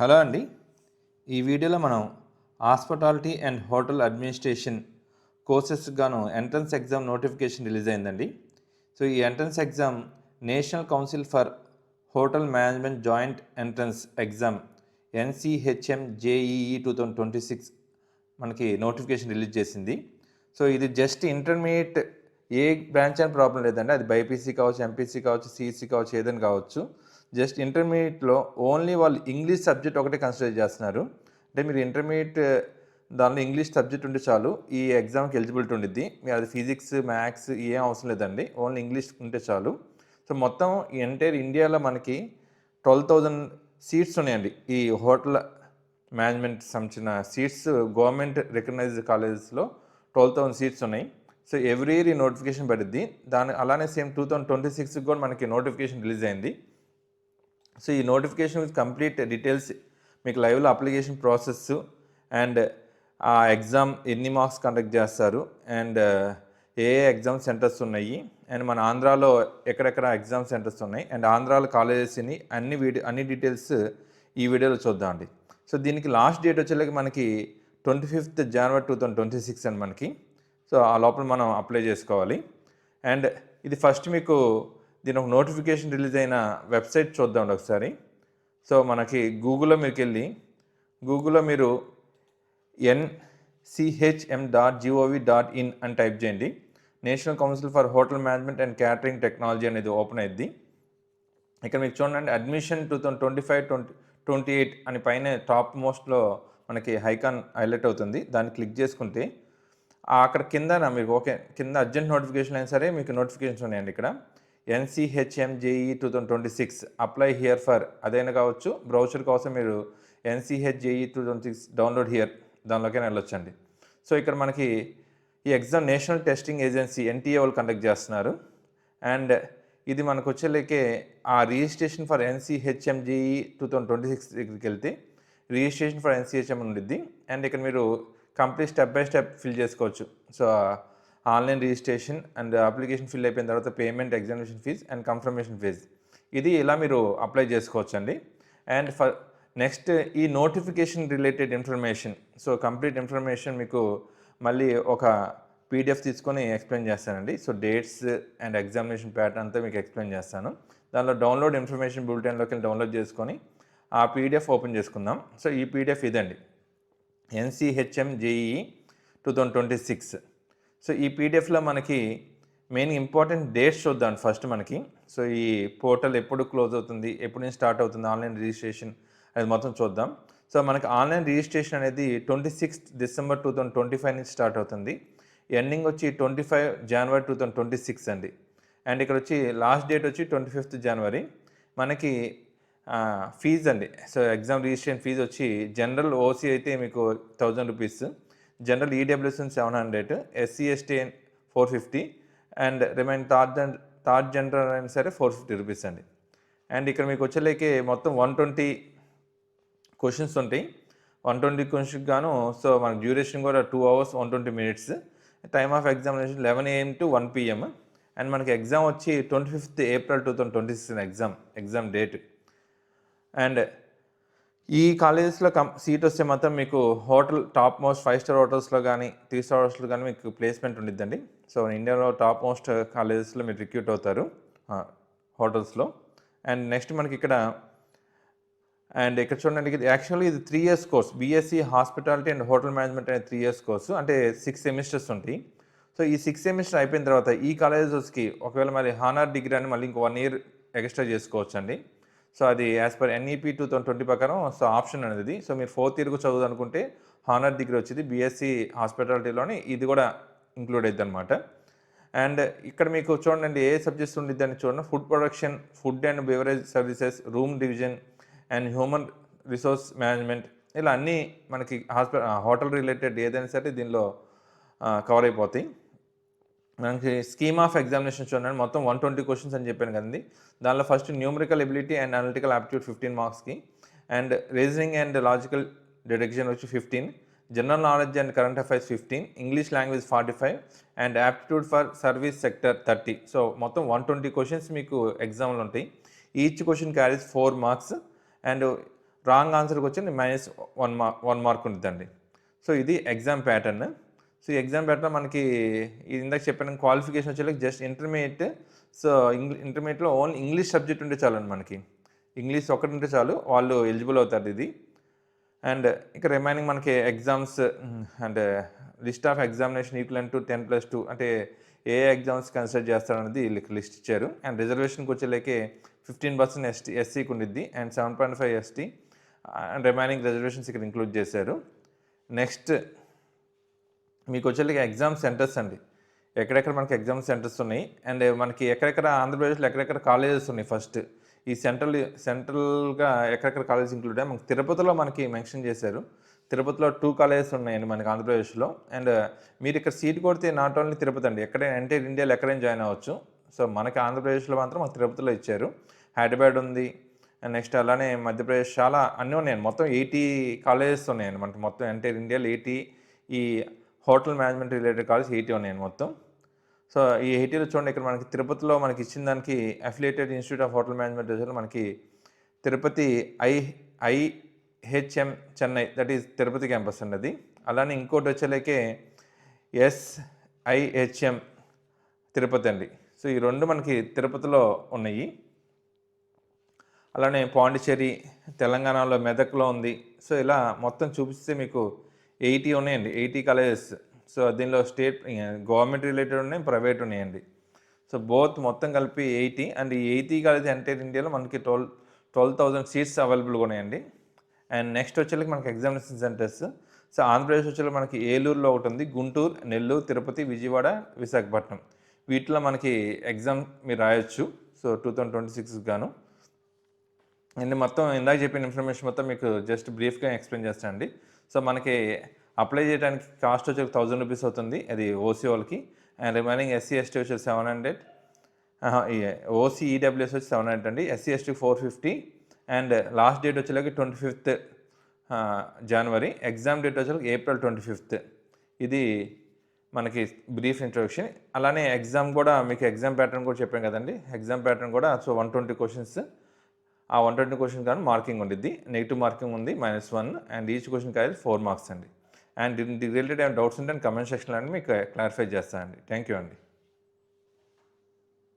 Hello అండి. ఈ వీడియోలో మనం hospitality and hotel administration courses గాను ఎంట్రన్స్ ఎగ్జామ్ నోటిఫికేషన్ రిలీజ్ అయిందండి. సో ఈ entrance exam national council for hotel management joint entrance exam NCHM JEE two thousand twenty six మనకి notification release చేసింది. So ఇది జస్ట్ ఇంటర్మీడియట్ ఏ branch అని problem లేదండి. అది బైపీసీ కావచ్చు ఎంపీసీ కావచ్చు సిఈసీ కావచ్చు ఏదైనా కావచ్చు. జస్ట్ ఇంటర్మీడియట్లో ఓన్లీ వాళ్ళు ఇంగ్లీష్ సబ్జెక్ట్ ఒకటే కన్సిడర్ చేస్తున్నారు. అంటే మీరు ఇంటర్మీడియట్ దానిలో ఇంగ్లీష్ సబ్జెక్ట్ ఉంటే చాలు ఈ ఎగ్జామ్కి ఎలిజిబిలిటీ ఉండిద్ది. మీరు అది ఫిజిక్స్ మ్యాథ్స్ ఏం అవసరం లేదండి. ఓన్లీ ఇంగ్లీష్ ఉంటే చాలు. సో మొత్తం ఈ ఎంటైర్ ఇండియాలో మనకి ట్వెల్వ్ థౌజండ్ సీట్స్ ఉన్నాయండి. ఈ హోటల్ మేనేజ్మెంట్ సంబంధించిన సీట్స్ గవర్నమెంట్ రికగ్నైజ్డ్ కాలేజెస్లో ట్వెల్వ్ థౌసండ్ సీట్స్ ఉన్నాయి. సో ఎవ్రీ ఇయర్ ఈ నోటిఫికేషన్ పడుద్ది. దాని అలానే సేమ్ టూ థౌసండ్ ట్వంటీ సిక్స్కి కూడా మనకి నోటిఫికేషన్ రిలీజ్ అయింది. సో ఈ నోటిఫికేషన్ విత్ కంప్లీట్ డీటెయిల్స్ మీకు లైవ్లో అప్లికేషన్ ప్రాసెస్ అండ్ ఆ ఎగ్జామ్ ఎన్ని మార్క్స్ కండక్ట్ చేస్తారు అండ్ ఏ ఏ ఎగ్జామ్ సెంటర్స్ ఉన్నాయి అండ్ మన ఆంధ్రాలో ఎక్కడెక్కడ ఎగ్జామ్ సెంటర్స్ ఉన్నాయి అండ్ ఆంధ్రాలో కాలేజెస్ని అన్ని వీడియో అన్ని డీటెయిల్స్ ఈ వీడియోలో చూద్దాం అండి. సో దీనికి లాస్ట్ డేట్ వచ్చేలాగా మనకి twenty fifth January two thousand twenty six and మనకి. సో ఆ లోపల మనం అప్లై చేసుకోవాలి. అండ్ ఇది ఫస్ట్ మీకు దీని ఒక నోటిఫికేషన్ రిలీజ్ అయిన వెబ్సైట్ చూద్దాం ఒకసారి. సో మనకి గూగుల్లో మీకు వెళ్ళి గూగుల్లో మీరు NCHM dot gov dot in అని టైప్ చేయండి. National council for hotel management and catering technology అనేది ఓపెన్ అయింది ఇక్కడ మీకు చూడండి admission two thousand twenty five twenty twenty eight అని పైన టాప్ మోస్ట్లో మనకి హైకాన్ హైలైట్ అవుతుంది. దాన్ని క్లిక్ చేసుకుంటే అక్కడ కింద మీకు ఓకే కింద అర్జెంట్ నోటిఫికేషన్ అయినా సరే మీకు నోటిఫికేషన్స్ ఉన్నాయండి ఇక్కడ. NCHM JEE two thousand twenty six apply here for అదైనా కావచ్చు బ్రౌచర్ కోసం మీరు NCH JEE two thousand six download here దానిలోకైనా వెళ్ళొచ్చండి. సో ఇక్కడ మనకి ఈ exam national testing agency NTA వాళ్ళు కండక్ట్ చేస్తున్నారు. అండ్ ఇది మనకు వచ్చేలేకే ఆ registration for NCHM JEE two thousand twenty six దగ్గరికి వెళ్తే రిజిస్ట్రేషన్ ఫర్ ఎన్సిహెచ్ఎం ఉండిద్ది అండ్ ఇక్కడ మీరు complete step by step fill చేసుకోవచ్చు. So online registration and application fill అయిపోయిన తర్వాత payment examination fees and confirmation fees. ఇది ఇలా మీరు అప్లై చేసుకోవచ్చు అండి అండ్ ఫర్ నెక్స్ట్ ఈ notification related information. So complete information మీకు మళ్ళీ ఒక పీడిఎఫ్ తీసుకొని ఎక్స్ప్లెయిన్ చేస్తానండి. So dates and examination pattern అంతా మీకు ఎక్స్ప్లెయిన్ చేస్తాను. దానిలో డౌన్లోడ్ ఇన్ఫర్మేషన్ బులెటిన్లోకి వెళ్ళి డౌన్లోడ్ చేసుకొని ఆ పీడిఎఫ్ ఓపెన్ చేసుకుందాం. సో ఈ పీడిఎఫ్ ఇదండి. NCHM JEE two thousand twenty six. So ఈ పీడిఎఫ్లో మనకి మెయిన్ ఇంపార్టెంట్ డేట్స్ చూద్దాం ఫస్ట్ మనకి. సో ఈ పోర్టల్ ఎప్పుడు క్లోజ్ అవుతుంది ఎప్పుడు నుంచి స్టార్ట్ అవుతుంది ఆన్లైన్ రిజిస్ట్రేషన్ అనేది మొత్తం చూద్దాం. సో మనకి ఆన్లైన్ రిజిస్ట్రేషన్ అనేది twenty sixth December two thousand twenty five నుంచి స్టార్ట్ అవుతుంది. ఎండింగ్ వచ్చి twenty five January two thousand twenty six అండి. అండ్ ఇక్కడ వచ్చి లాస్ట్ డేట్ వచ్చి ట్వంటీ ఫిఫ్త్ జనవరి మనకి ఫీజ్ అండి. సో ఎగ్జామ్ రిజిస్ట్రేషన్ ఫీజు వచ్చి జనరల్ ఓసీ అయితే మీకు thousand rupees general EWSN seven hundred SC ST four fifty and remain third gen third general అయినా సరే ఫోర్ ఫిఫ్టీ రూపీస్ అండి. And ఇక్కడ మీకు వచ్చేలేకే మొత్తం వన్ ట్వంటీ క్వశ్చన్స్ ఉంటాయి. వన్ ట్వంటీ క్వశ్చన్కి గాను సో మన డ్యూరేషన్ కూడా two hours one twenty minutes time of examination eleven AM to one PM and మనకి ఎగ్జామ్ వచ్చి twenty fifth April two thousand twenty six exam exam date and ఈ కాలేజెస్లో కం సీట్ వస్తే మాత్రం మీకు hotel top most five star హోటల్స్లో కానీ త్రీ స్టార్ హోటల్స్లో కానీ మీకు ప్లేస్మెంట్ ఉండిద్దండి. సో ఇండియాలో టాప్ మోస్ట్ కాలేజెస్లో మీరు రిక్రూట్ అవుతారు హోటల్స్లో. అండ్ నెక్స్ట్ మనకి ఇక్కడ అండ్ ఇక్కడ చూడండి ఇది యాక్చువల్లీ ఇది three years course. BSc hospitality and hotel management అనే త్రీ ఇయర్స్ కోర్సు. అంటే సిక్స్ సెమిస్టర్స్ ఉంటాయి. సో ఈ సిక్స్ సెమిస్టర్ అయిపోయిన తర్వాత ఈ కాలేజెస్కి ఒకవేళ మరి హానర్ డిగ్రీ అని మళ్ళీ ఇంకో వన్ ఇయర్ ఎక్స్ట్రా చేసుకోవచ్చు అండి సో అది as per NEP two thousand twenty ప్రకారం సో ఆప్షన్ అనేది. సో మీరు ఫోర్త్ ఇయర్కు చదువు అనుకుంటే హానర్ డిగ్రీ వచ్చేది బీఎస్సీ హాస్పిటాలిటీలోని ఇది కూడా ఇంక్లూడ్ అవుతుంది అనమాట అండ్ ఇక్కడ మీకు చూడండి ఏ సబ్జెక్ట్స్ ఉండిద్ది అని చూడండి. Food production food and beverage services room division and human resource management ఇలా అన్నీ మనకి హాస్పిటల్ హోటల్ రిలేటెడ్ ఏదైనా సరే దీనిలో కవర్ అయిపోతాయి. మనకి స్కీమ్ ఆఫ్ ఎగ్జామినేషన్ చూడండి. మొత్తం వన్ ట్వంటీ క్వశ్చన్స్ అని చెప్పాను కదండి. దానిలో first numerical ability and analytical aptitude fifteen మార్క్స్కి and reasoning and logical deduction వచ్చి fifteen general knowledge and current affairs fifteen English language forty five and aptitude for service sector thirty so మొత్తం one twenty questions మీకు ఎగ్జామ్లు ఉంటాయి. Each question carries four marks and wrong ఆన్సర్కి వచ్చి minus one mark one mark ఉంటుందండి so ఇది exam pattern so exam pattern మనకి ఇది ఇందాక చెప్పిన క్వాలిఫికేషన్ వచ్చేలాగా జస్ట్ ఇంటర్మీడియట్ సో ఇంగ్లీ ఇంటర్మీడియట్లో ఓన్లీ ఇంగ్లీష్ సబ్జెక్ట్ ఉంటే చాలండి మనకి. ఇంగ్లీష్ ఒకటి ఉంటే చాలు వాళ్ళు ఎలిజిబుల్ అవుతారు ఇది. అండ్ ఇక రిమైనింగ్ మనకి exams and list of examination equal to ten plus two అంటే ఏ ఎగ్జామ్స్ కన్సిడర్ చేస్తారనేది వీళ్ళకి లిస్ట్ ఇచ్చారు. అండ్ రిజర్వేషన్కి వచ్చేలేకే ఫిఫ్టీన్ పర్సెంట్ ఎస్టీ ఎస్సీకి ఉండిద్ది and seven point five ST and remaining reservations ఇక్కడ ఇంక్లూడ్ చేశారు. నెక్స్ట్ మీకు వచ్చేలాగా ఎగ్జామ్ సెంటర్స్ అండి. ఎక్కడెక్కడ మనకి ఎగ్జామ్ సెంటర్స్ ఉన్నాయి. అండ్ మనకి ఎక్కడెక్కడ ఆంధ్రప్రదేశ్లో ఎక్కడెక్కడ కాలేజెస్ ఉన్నాయి ఫస్ట్ ఈ సెంట్రల్ సెంట్రల్గా ఎక్కడెక్కడ కాలేజెస్ ఇంక్లూడ్ అయ్యాయి? మనకి తిరుపతిలో మనకి మెన్షన్ చేశారు. తిరుపతిలో టూ కాలేజెస్ ఉన్నాయండి మనకి ఆంధ్రప్రదేశ్లో. అండ్ మీరు ఇక్కడ సీట్ కొడితే నాట్ ఓన్లీ తిరుపతి అండి ఎక్కడైనా అంటే ఇండియాలో ఎక్కడైనా జాయిన్ అవ్వచ్చు. సో మనకి ఆంధ్రప్రదేశ్లో మాత్రం మాకు తిరుపతిలో ఇచ్చారు. హైదరాబాద్ ఉంది. అండ్ నెక్స్ట్ అలానే మధ్యప్రదేశ్ చాలా అన్నీ ఉన్నాయండి. మొత్తం ఎయిటీ కాలేజెస్ ఉన్నాయండి మనకి మొత్తం అంటే ఇండియాలో ఎయిటీ ఈ hotel management related college eighty ఉన్నాయండి మొత్తం. సో ఈ ఎయిటీలో చూడండి ఇక్కడ మనకి తిరుపతిలో మనకి ఇచ్చిన దానికి affiliated institute of hotel management research మనకి Tirupati I IHM Chennai that is Tirupati campus అండి అది. అలానే ఇంకోటి వచ్చేలాకే ఎస్ఐహెచ్ఎం తిరుపతి అండి. సో ఈ రెండు మనకి తిరుపతిలో ఉన్నాయి. అలానే పాండిచ్చేరి తెలంగాణలో మెదక్లో ఉంది. సో ఇలా మొత్తం చూపిస్తే మీకు ఎయిటీ ఉన్నాయండి ఎయిటీ కాలేజెస్ సో దీనిలో స్టేట్ గవర్నమెంట్ రిలేటెడ్ ఉన్నాయి ప్రైవేట్ ఉన్నాయండి. సో బోత్ మొత్తం కలిపి ఎయిటీ. అండ్ ఈ ఎయిటీ కాలేజ్ అంటే ఇండియాలో మనకి ట్వెల్వ్ ట్వెల్వ్ థౌజండ్ సీట్స్ అవైలబుల్గా ఉన్నాయండి. అండ్ నెక్స్ట్ వచ్చేళ్ళకి మనకి ఎగ్జామినేషన్ సెంటర్స్ సో ఆంధ్రప్రదేశ్ వచ్చేళ్ళకి మనకి ఏలూరులో ఒకటి ఉంది గుంటూరు నెల్లూరు తిరుపతి విజయవాడ విశాఖపట్నం. వీటిలో మనకి ఎగ్జామ్ మీరు రాయొచ్చు. So two thousand twenty six గాను. అండ్ మొత్తం ఇందాక చెప్పిన ఇన్ఫర్మేషన్ మొత్తం మీకు జస్ట్ బ్రీఫ్గా ఎక్స్ప్లెయిన్ చేస్తాను అండి సో మనకి అప్లై చేయడానికి కాస్ట్ వచ్చి థౌజండ్ రూపీస్ అవుతుంది. అది ఓసీ వాళ్ళకి. అండ్ రిమైనింగ్ ఎస్సీ ఎస్టీ వచ్చి సెవెన్ హండ్రెడ్ ఓసీ ఈడబ్ల్యూఎస్ వచ్చి సెవెన్ హండ్రెడ్ అండి. SC ST four fifty and last date వచ్చేలాగా twenty fifth January exam date వచ్చేలాగా ఏప్రిల్ ట్వంటీ ఫిఫ్త్ ఇది మనకి బ్రీఫ్ ఇంట్రొడక్షన్ అలానే ఎగ్జామ్ కూడా మీకు ఎగ్జామ్ ప్యాటర్న్ కూడా చెప్పాం కదండి. ఎగ్జామ్ ప్యాటర్న్ కూడా సో వన్ ట్వంటీ క్వశ్చన్స్ ఆ వన్ ట్వంటీ క్వశ్చన్ కానీ మార్కింగ్ ఉండిద్ది. నెగిటివ్ మార్కింగ్ ఉంది minus one and each question కాదు ఫోర్ మార్క్స్ అండి. అండ్ రిలేటెడ్ ఏమైనా డౌట్స్ ఉంటే కమెంట్ సెక్షన్లో అండి మీకు క్లారిఫై చేస్తానండి. థ్యాంక్ యూ అండి.